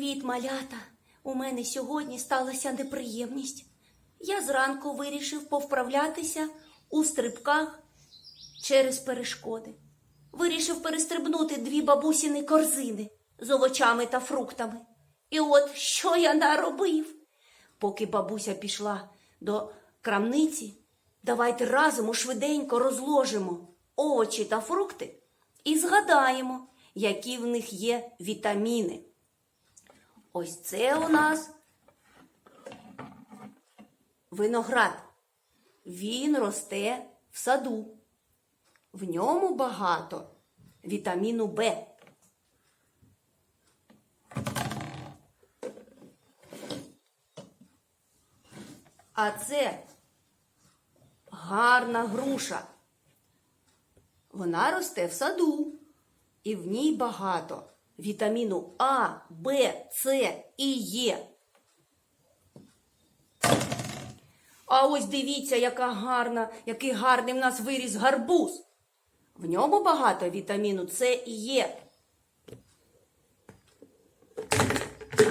Привіт, малята! У мене сьогодні сталася неприємність. Я зранку вирішив повправлятися у стрибках через перешкоди. Вирішив перестрибнути дві бабусіни корзини з овочами та фруктами. І от що я наробив? Поки бабуся пішла до крамниці, давайте разом швиденько розложимо овочі та фрукти і згадаємо, які в них є вітаміни. Ось це у нас виноград. Він росте в саду. В ньому багато вітаміну Б. А це гарна груша. Вона росте в саду, і в ній багато вітаміну А, Б, С і Е. А ось дивіться, яка гарна, який гарний в нас виріс гарбуз. В ньому багато вітаміну С і Е.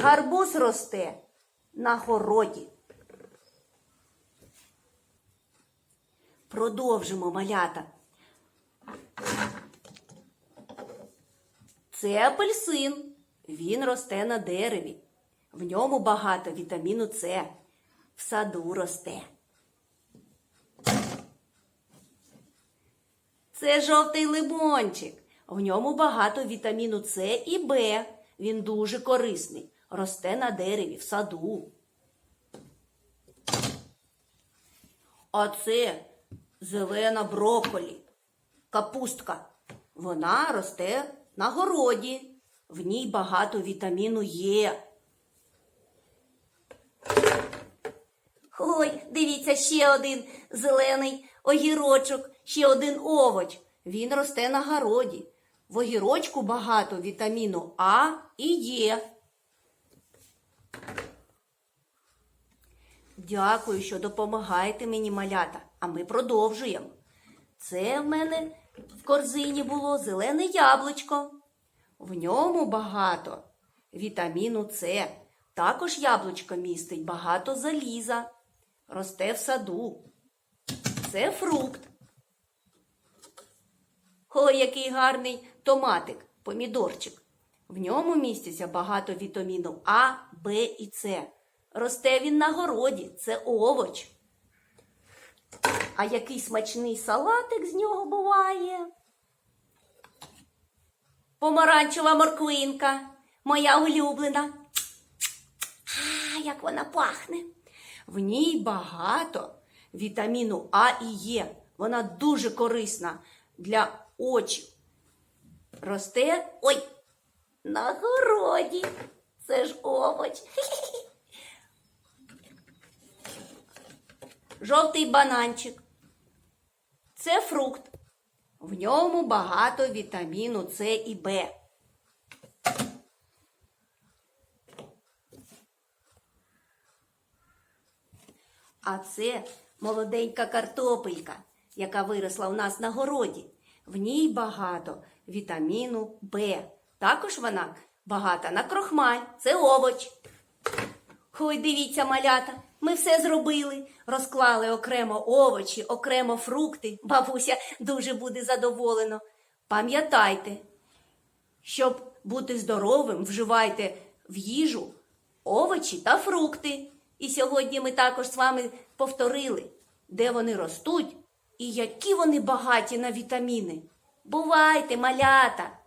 Гарбуз росте на городі. Продовжимо малята. Це апельсин. Він росте на дереві. В ньому багато вітаміну С. В саду росте. Це жовтий лимончик. В ньому багато вітаміну С і Б. Він дуже корисний. Росте на дереві в саду. А це зелена брокколі, капустка. Вона росте на городі. В ній багато вітаміну Е. Ой, дивіться, ще один зелений огірочок, ще один овоч. Він росте на городі. В огірочку багато вітаміну А і Е. Дякую, що допомагаєте мені, малята, а ми продовжуємо. Це в мене в корзині було зелене яблучко. В ньому багато вітаміну С. Також яблучко містить багато заліза. Росте в саду. Це фрукт. Ой, який гарний томатик, помідорчик. В ньому міститься багато вітаміну А, Б і С. Росте він на городі, це овоч. А який смачний салатик з нього буває? Помаранчева морквинка, моя улюблена. А, як вона пахне. В ній багато вітаміну А і Е. Вона дуже корисна для очів. Росте ой, на городі. Це ж овоч. Жовтий бананчик. Це фрукт. В ньому багато вітаміну С і Б. А це молоденька картопелька, яка виросла у нас на городі. В ній багато вітаміну Б. Також вона багата на крохмаль. Це овоч. Ой, дивіться, малята, ми все зробили. Розклали окремо овочі, окремо фрукти. Бабуся дуже буде задоволена. Пам'ятайте, щоб бути здоровим, вживайте в їжу овочі та фрукти. І сьогодні ми також з вами повторили, де вони ростуть і які вони багаті на вітаміни. Бувайте, малята!